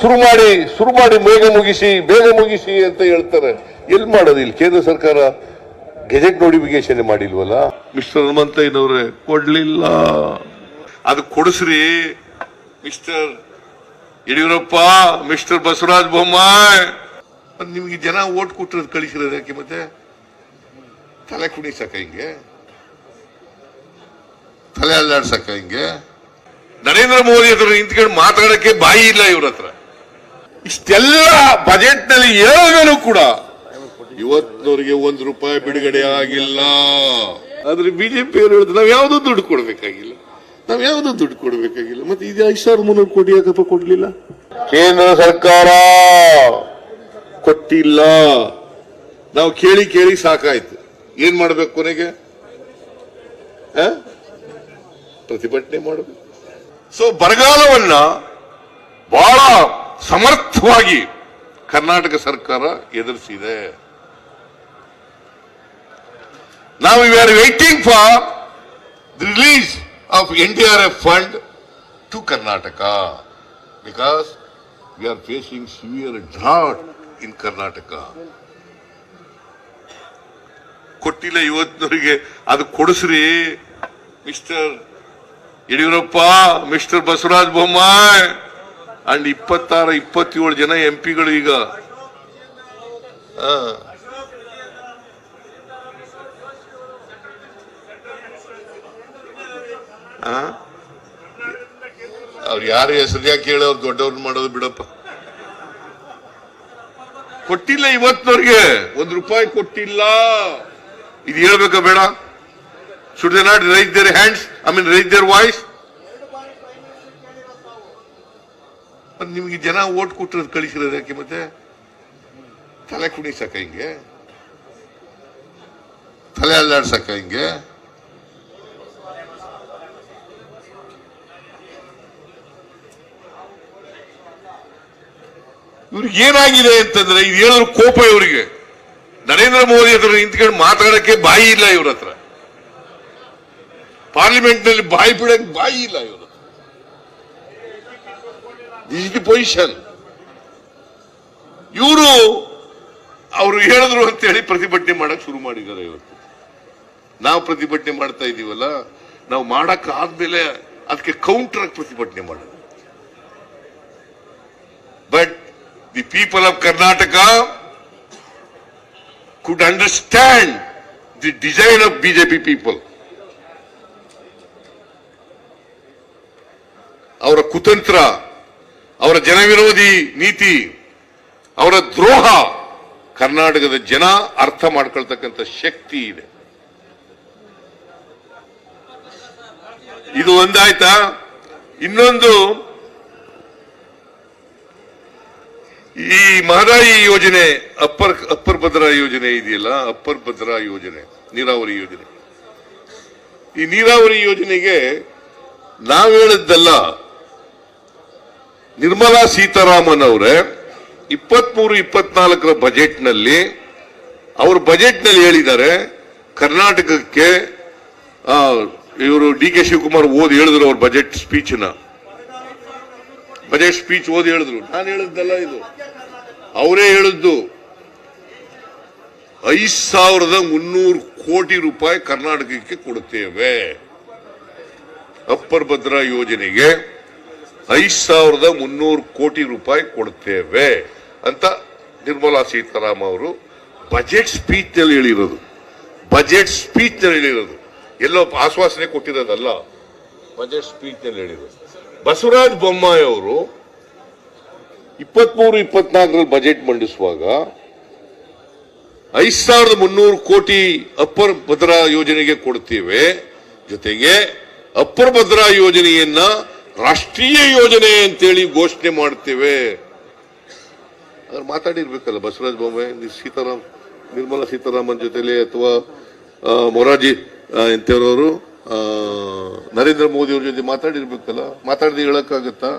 ಶುರು ಮಾಡಿ ಶುರು ಮಾಡಿ ಬೇಗ ಮುಗಿಸಿ ಬೇಗ ಮುಗಿಸಿ ಅಂತ ಹೇಳ್ತಾರೆ. ಎಲ್ಲಿ ಮಾಡೋದು ಇಲ್ಲಿ? ಕೇಂದ್ರ ಸರ್ಕಾರ ಗೆಜೆಟ್ ನೋಟಿಫಿಕೇಶನ್ ಮಾಡಿಲ್ವಲ್ಲ? ಮಿಸ್ಟರ್ ಹನುಮಂತಯ್ಯನವ್ರೆ, ಕೊಡ್ಲಿಲ್ಲ. ಅದು ಕೊಡಿಸ್ರಿ, ಮಿಸ್ಟರ್ ಯಡಿಯೂರಪ್ಪ, ಮಿಸ್ಟರ್ ಬಸವರಾಜ ಬೊಮ್ಮಾಯ್. ನಿಮ್ಗೆ ಜನ ಓಟ್ ಕೊಟ್ಟಿರೋದು ಕಳಿಸಿರೋದಕ್ಕೆ ಮತ್ತೆ? ತಲೆ ಕುಣಿಸಕ ಹಿಂಗೆ? ತಲೆ ಅಲ್ಲಾಡ್ಸಕ ಹಿಂಗೆ? ನರೇಂದ್ರ ಮೋದಿ ಹತ್ರ ನಿಂತ್ಕೊಂಡು ಮಾತಾಡಕ್ಕೆ ಬಾಯಿ ಇಲ್ಲ ಇವ್ರ ಹತ್ರ. ಇಷ್ಟೆಲ್ಲ ಬಜೆಟ್ನಲ್ಲಿ ಹೇಳಿದ್ರು ಕೂಡ. ಇವತ್ತವರಿಗೆ ಒಂದು ರೂಪಾಯಿ ಬಿಡುಗಡೆ ಆಗಿಲ್ಲ. ಆದ್ರೆ ಬಿಜೆಪಿ ಅವರು ಹೇಳಿದ್ರು ನಾವ್ ಯಾವ್ದು ದುಡ್ಡು ಕೊಡ್ಬೇಕಾಗಿಲ್ಲ. ನಾವ್ ಯಾವ್ದು ದುಡ್ಡು ಕೊಡ್ಬೇಕಾಗಿಲ್ಲ. ಮತ್ತೆ ಇದು ಐದು ಸಾವಿರದ ಮುನ್ನೂರು ಕೋಟಿ ಯಾಕಪ್ಪ ಕೊಡ್ಲಿಲ್ಲ? ಕೇಂದ್ರ ಸರ್ಕಾರ ಕೊಟ್ಟಿಲ್ಲ. ನಾವು ಕೇಳಿ ಕೇಳಿ ಸಾಕಾಯ್ತು. ಏನ್ ಮಾಡ್ಬೇಕು ಕೊನೆಗೆ? ಪ್ರತಿಭಟನೆ ಮಾಡಬೇಕು. ಸೊ ಬರಗಾಲವನ್ನ ಬಹಳ ಸಮರ್ಥವಾಗಿ ಕರ್ನಾಟಕ ಸರ್ಕಾರ ಎದುರಿಸಿದೆ. ನಾವು we are waiting for the release of N D R F fund to Karnataka because we are facing severe drought in Karnataka ಕೊಟ್ಟಿಲ್ಲ ಇವತ್ತಿನವರಿಗೆ, ಅದು ಕೊಡಿಸ್ರಿ Mister Yediyurappa Mister Basavaraj Bommai. And ಇಪ್ಪತ್ತಾರ, ಇಪ್ಪತ್ತೇಳು ಜನ ಎಂ ಪಿಗಳು ಈಗ? ಅವ್ರು ಯಾರು ಹೆಸರು ಯಾಕೆ ಹೇಳಿ ಅವ್ರು ದೊಡ್ಡವ್ರು ಮಾಡೋದು ಬಿಡಪ್ಪ. ಕೊಟ್ಟಿಲ್ಲ ಇವತ್ತಿನವ್ರಿಗೆ ಒಂದ್ ರೂಪಾಯಿ ಕೊಟ್ಟಿಲ್ಲ. ಇದು ಹೇಳ್ಬೇಕಾ ಬೇಡ? Should they not raise their hands I mean raise their voice ನಿಮ್ಗೆ ಜನ ಓಟ್ ಕೊಟ್ಟಿರೋದು ಕಳಿಸಿರೋದಕ್ಕೆ ಮತ್ತೆ? ತಲೆ ಕುಣಿಸಕ ಹಿಂಗೆ? ತಲೆ ಅಲ್ಲಾಡ್ಸಕ ಹಿಂಗೆ? ಇವ್ರಿಗೆ ಏನಾಗಿದೆ ಅಂತಂದ್ರೆ ಇದು ಹೇಳಿದ್ರು ಕೋಪ ಇವರಿಗೆ. ನರೇಂದ್ರ ಮೋದಿ ಹತ್ರ ನಿಂತ್ಕೊಂಡು ಮಾತಾಡಕ್ಕೆ ಬಾಯಿ ಇಲ್ಲ ಇವ್ರ ಹತ್ರ. ಪಾರ್ಲಿಮೆಂಟ್ನಲ್ಲಿ ಬಾಯಿ ಬಿಡಕ್ಕೆ ಬಾಯಿ ಇಲ್ಲ ಇವರು. Is the position. ಇವರು ಅವರು ಹೇಳಿದ್ರು ಅಂತೇಳಿ ಪ್ರತಿಭಟನೆ ಮಾಡಕ್ ಶುರು ಮಾಡಿದ್ದಾರೆ ಇವತ್ತು. ನಾವು ಪ್ರತಿಭಟನೆ ಮಾಡ್ತಾ ಇದೀವಲ್ಲ, ನಾವು ಮಾಡಕ್ ಆದ್ಮೇಲೆ ಅದಕ್ಕೆ ಕೌಂಟರ್ ಪ್ರತಿಭಟನೆ ಮಾಡೋದು. But the people of Karnataka could understand the design of BJP people ಅವರ ಕುತಂತ್ರ ಅವರ ಜನವಿರೋಧಿ ನೀತಿ, ಅವರ ದ್ರೋಹ ಕರ್ನಾಟಕದ ಜನ ಅರ್ಥ ಮಾಡ್ಕೊಳ್ತಕ್ಕಂಥ ಶಕ್ತಿ ಇದೆ. ಇದು ಒಂದಾಯ್ತಾ? ಇನ್ನೊಂದು, ಈ ಮಹದಾಯಿ ಯೋಜನೆ, ಅಪ್ಪರ್ ಅಪ್ಪರ್ ಭದ್ರಾ ಯೋಜನೆ ಇದೆಯಲ್ಲ, ಅಪ್ಪರ್ ಭದ್ರಾ ಯೋಜನೆ, ನೀರಾವರಿ ಯೋಜನೆ. ಈ ನೀರಾವರಿ ಯೋಜನೆಗೆ ನಾವು ಹೇಳಿದ್ದಲ್ಲ ನಿರ್ಮಲಾ ಸೀತಾರಾಮನ್ ಅವರೇ ಇಪ್ಪತ್ಮೂರು, ಇಪ್ಪತ್ನಾಲ್ಕರ ಬಜೆಟ್ನಲ್ಲಿ ಬಜೆಟ್ನಲ್ಲಿ ಬಜೆಟ್ನಲ್ಲಿ ಹೇಳಿದ್ದಾರೆ, ಕರ್ನಾಟಕಕ್ಕೆ ಇವರು ಡಿ ಕೆ ಶಿವಕುಮಾರ್ ಓದಿ ಹೇಳಿದ್ರು ಅವ್ರ ಬಜೆಟ್ ಸ್ಪೀಚ್ನ ಬಜೆಟ್ ಸ್ಪೀಚ್ ಓದಿ ಹೇಳಿದ್ರು. ನಾನು ಹೇಳಿದ್ದಲ್ಲ ಇದು. ಅವರೇ ಹೇಳಿದ್ದು, ಐದ್ ಸಾವಿರದ ಮುನ್ನೂರು ಕೋಟಿ ರೂಪಾಯಿ ಕರ್ನಾಟಕಕ್ಕೆ ಕೊಡುತ್ತೇವೆ. ಅಪ್ಪರ್ ಭದ್ರಾ ಯೋಜನೆಗೆ ಐದ್ ಸಾವಿರದ ಮುನ್ನೂರು ಕೋಟಿ ರೂಪಾಯಿ ಕೊಡ್ತೇವೆ ಅಂತ ನಿರ್ಮಲಾ ಸೀತಾರಾಮ್ ಅವರು ಬಜೆಟ್ ಸ್ಪೀಚ್ನಲ್ಲಿ ಹೇಳಿರೋದು. ಬಜೆಟ್ ಸ್ಪೀಚ್ನಲ್ಲಿ ಹೇಳಿರೋದು. ಎಲ್ಲೋ ಆಶ್ವಾಸನೆ ಕೊಟ್ಟಿರೋದಲ್ಲ. ಬಜೆಟ್ ಸ್ಪೀಚ್ನಲ್ಲಿ ಹೇಳಿರೋದು. ಬಸವರಾಜ ಬೊಮ್ಮಾಯಿ ಅವರು ಇಪ್ಪತ್ಮೂರು, ಇಪ್ಪತ್ನಾಲ್ಕರಲ್ಲಿ ಬಜೆಟ್ ಮಂಡಿಸುವಾಗ ಐದ್ ಸಾವಿರದ ಮುನ್ನೂರು ಕೋಟಿ ಅಪ್ಪರ್ ಭದ್ರಾ ಯೋಜನೆಗೆ ಕೊಡ್ತೇವೆ. ಜೊತೆಗೆ ಅಪ್ಪರ್ ಭದ್ರಾ ಯೋಜನೆಯನ್ನ ರಾಷ್ಟ್ರೀಯ ಯೋಜನೆ ಅಂತೇಳಿ ಘೋಷಣೆ ಮಾಡ್ತೇವೆ. ಅದ್ರ ಮಾತಾಡಿರ್ಬೇಕಲ್ಲ, ಬಸವರಾಜ ಬೊಮ್ಮಾಯಿ ಸೀತಾರಾಮ್, ನಿರ್ಮಲಾ ಸೀತಾರಾಮನ್ ಜೊತೆಲಿ ಅಥವಾ ಮೊರಾರ್ಜಿ ಇಂಥವ್ರವರು ನರೇಂದ್ರ ಮೋದಿ ಅವ್ರ ಜೊತೆ ಮಾತಾಡಿರ್ಬೇಕಲ್ಲ, ಮಾತಾಡದೆ ಹೇಳಕ್ಕಾಗತ್ತಾ?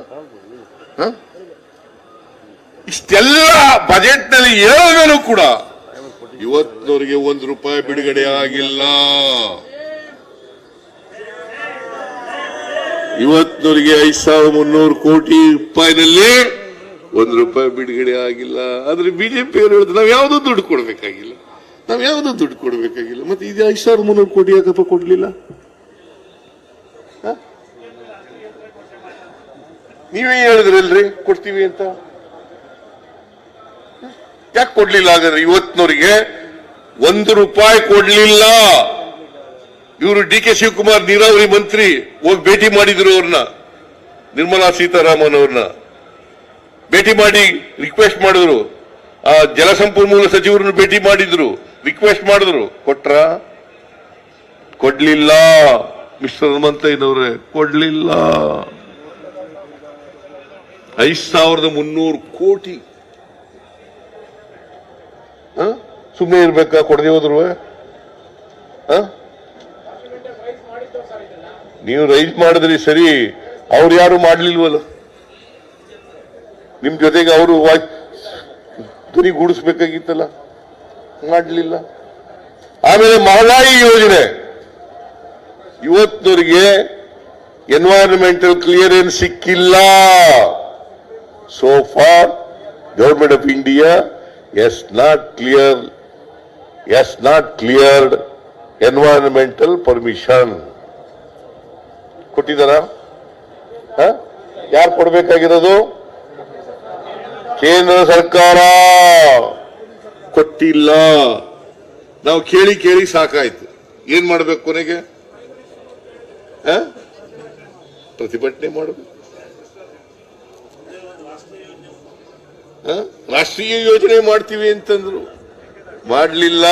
ಇಷ್ಟೆಲ್ಲ ಬಜೆಟ್ನಲ್ಲಿ ಹೇಳಿದ್ರು ಕೂಡ ಇವತ್ತಿನವರಿಗೆ ಒಂದು ರೂಪಾಯಿ ಬಿಡುಗಡೆ ಆಗಿಲ್ಲ. ಇವತ್ತಿನವರಿಗೆ ಐದ್ ಸಾವಿರದ ಮುನ್ನೂರು ಕೋಟಿ ರೂಪಾಯಿನಲ್ಲಿ ಒಂದ್ ರೂಪಾಯಿ ಬಿಡುಗಡೆ ಆಗಿಲ್ಲ. ಆದ್ರೆ ಬಿಜೆಪಿ ಅವರು ಹೇಳಿದ್ರು, ನಾವು ಯಾವ್ದು ದುಡ್ಡು ಕೊಡ್ಬೇಕಾಗಿಲ್ಲ. ನಾವು ಯಾವ್ದು ದುಡ್ಡು ಕೊಡ್ಬೇಕಾಗಿಲ್ಲ. ಮತ್ತೆ ಇದು ಐದು ಸಾವಿರದ ಮುನ್ನೂರು ಕೋಟಿ ಯಾಕಪ್ಪ ಕೊಡ್ಲಿಲ್ಲ? ನೀವೇ ಹೇಳಿದ್ರಲ್ರಿ, ಕೊಡ್ತೀವಿ ಅಂತ. ಯಾಕೆ ಕೊಡ್ಲಿಲ್ಲ ಹಾಗಾದ್ರೆ? ಇವತ್ತಿನವರಿಗೆ ಒಂದು ರೂಪಾಯಿ ಕೊಡ್ಲಿಲ್ಲ. ಇವರು ಡಿ ಕೆ ಶಿವಕುಮಾರ್ ನೀರಾವರಿ ಮಂತ್ರಿ ಹೋಗಿ ಭೇಟಿ ಮಾಡಿದ್ರು ಅವ್ರನ್ನ. ನಿರ್ಮಲಾ ಸೀತಾರಾಮನ್ ಅವ್ರನ್ನ. ಭೇಟಿ ಮಾಡಿ ರಿಕ್ವೆಸ್ಟ್ ಮಾಡಿದ್ರು. ಆ ಜಲಸಂಪನ್ಮೂಲ ಸಚಿವರನ್ನು ಭೇಟಿ ಮಾಡಿದ್ರು. ರಿಕ್ವೆಸ್ಟ್ ಮಾಡಿದ್ರು. ಕೊಟ್ರ? ಕೊಡ್ಲಿಲ್ಲ. ಮಿಸ್ಟರ್ ಹನುಮಂತಯ್ಯನವ್ರೆ, ಕೊಡ್ಲಿಲ್ಲ. ಐದ್ ಸಾವಿರದ ಮುನ್ನೂರು ಕೋಟಿ. ಸುಮ್ಮನೆ ಇರ್ಬೇಕಾ? ಕೊಡದೆ ಹೋದ್ರು? ನೀವು ರೈಸ್ ಮಾಡಿದ್ರಿ ಸರಿ, ಅವ್ರು ಯಾರು ಮಾಡ್ಲಿಲ್ವಲ್ಲ? ನಿಮ್ ಜೊತೆಗೆ ಅವರು ಗೂಡಿಸ್ಬೇಕಾಗಿತ್ತಲ್ಲ? ಮಾಡ್ಲಿಲ್ಲ. ಆಮೇಲೆ ಮಹದಾಯಿ ಯೋಜನೆ. ಇವತ್ತಿನವರಿಗೆ ಎನ್ವೈರನ್ಮೆಂಟಲ್ ಕ್ಲಿಯರೆನ್ಸ್ ಸಿಕ್ಕಿಲ್ಲ. So far government of India has not clear has not cleared environmental permission ಕೊಟ್ಟಿದ್ದಾರ? ಯಾರು ಕೊಡ್ಬೇಕಾಗಿರೋದು? ಕೇಂದ್ರ ಸರ್ಕಾರ. ಕೊಟ್ಟಿಲ್ಲ. ನಾವು ಕೇಳಿ ಕೇಳಿ ಸಾಕಾಯ್ತು. ಏನ್ ಮಾಡ್ಬೇಕು ಕೊನೆಗೆ? ಪ್ರತಿಭಟನೆ ಮಾಡಬೇಕು? ರಾಷ್ಟ್ರೀಯ ಯೋಜನೆ ಮಾಡ್ತೀವಿ ಅಂತಂದ್ರು. ಮಾಡ್ಲಿಲ್ಲ.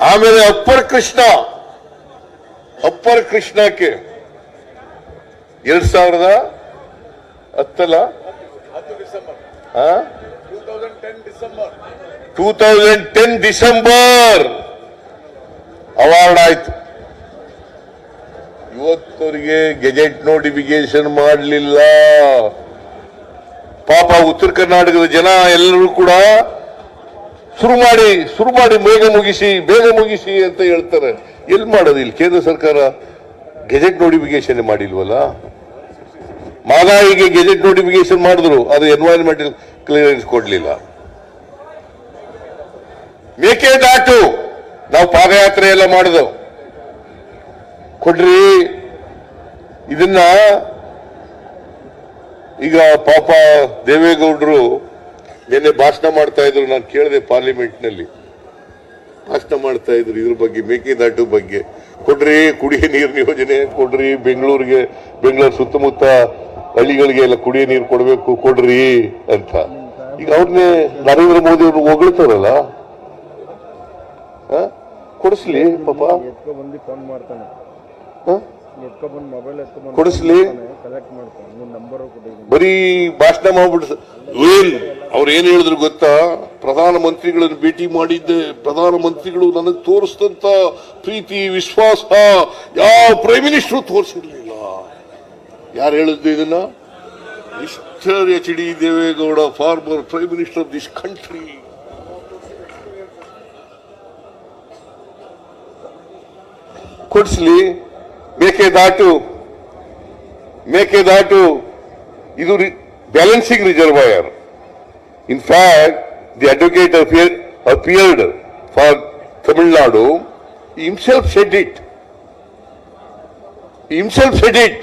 ಆಮೇಲೆ ಅಪ್ಪರ್ ಕೃಷ್ಣ. ಅಪ್ಪರ್ ಕೃಷ್ಣಕ್ಕೆ ಎರಡ್ ಸಾವಿರದ ಹತ್ತಲ್ಲ? Two thousand ten December. Award ಆಯ್ತು. ಇವತ್ತವರಿಗೆ ಗೆಜೆಟ್ ನೋಟಿಫಿಕೇಶನ್ ಮಾಡಲಿಲ್ಲ. ಪಾಪ ಉತ್ತರ ಕರ್ನಾಟಕದ ಜನ ಎಲ್ಲರೂ ಕೂಡ ಶುರು ಮಾಡಿ ಶುರು ಮಾಡಿ, ಬೇಗ ಮುಗಿಸಿ ಬೇಗ ಮುಗಿಸಿ ಅಂತ ಹೇಳ್ತಾರೆ. ಎಲ್ಲಿ ಮಾಡೋದು? ಇಲ್ಲಿ ಕೇಂದ್ರ ಸರ್ಕಾರ ಗೆಜೆಟ್ ನೋಟಿಫಿಕೇಶನ್ ಮಾಡಿಲ್ವಲ್ಲ? ಮಾದಾಯಿಗೆ ಗೆಜೆಟ್ ನೋಟಿಫಿಕೇಶನ್ ಮಾಡಿದ್ರು, ಅದು ಎನ್ವೈರನ್ಮೆಂಟಲ್ ಕ್ಲಿಯರೆನ್ಸ್ ಕೊಡ್ಲಿಲ್ಲ. ಮೇಕೆದಾಟು ನಾವು ಪಾದಯಾತ್ರೆ ಎಲ್ಲ ಮಾಡಿದೆವು ಕೊಡ್ರಿ. ಇದನ್ನ ಈಗ ಪಾಪ ದೇವೇಗೌಡರು ನಿನ್ನೆ ಭಾಷಣ ಮಾಡ್ತಾ ಇದ್ರು, ನಾನು ಕೇಳಿದೆ ಪಾರ್ಲಿಮೆಂಟ್ನಲ್ಲಿ ಭಾಷಣ ಮಾಡ್ತಾ ಇದ್ರು ಇದ್ರ ಬಗ್ಗೆ ಮೇಕೆದಾಟು ಬಗ್ಗೆ. ಕೊಡ್ರಿ ಕುಡಿಯ ನೀರಿನ ಯೋಜನೆ ಕೊಡ್ರಿ ಬೆಂಗಳೂರಿಗೆ, ಬೆಂಗಳೂರು ಸುತ್ತಮುತ್ತ ಹಳ್ಳಿಗಳಿಗೆ ಎಲ್ಲ ಕುಡಿಯ ನೀರು ಕೊಡಬೇಕು, ಕೊಡ್ರಿ ಅಂತ. ಈಗ ಅವ್ರನ್ನೇ ನರೇಂದ್ರ ಮೋದಿ ಅವ್ರು ಹೊಗಳ್ತಾರಲ್ಲ? ಕೊಡಿಸ್ಲಿ ಪಾಪ. ಕೊಡಿಸ್ಲಿ. ಬರೀ ಭಾಷಣ ಮಾಡ್ಬಿಟ್ಟು ಏನ್? ಅವ್ರು ಏನ್ ಹೇಳಿದ್ರು ಗೊತ್ತಾ? ಪ್ರಧಾನ ಮಂತ್ರಿಗಳನ್ನು ಭೇಟಿ ಮಾಡಿದ್ದೆ. ಪ್ರಧಾನ ಮಂತ್ರಿಗಳು ನನಗೆ ತೋರಿಸಿದಂತ ಪ್ರೀತಿ ವಿಶ್ವಾಸ ಯಾವ ಪ್ರೈಮ್ ಮಿನಿಸ್ಟರ್ ತೋರಿಸಿರ್ಲಿಲ್ಲ. ಯಾರು ಹೇಳಿದ್ದು ಇದನ್ನ? Mister H D Deve Gowda former prime minister of this country ಕೊಡಿಸ್ಲಿ. Mekedatu Mekedatu ಇದು balancing reservoir in fact the advocate appeared for Tamil Nadu himself said it himself said it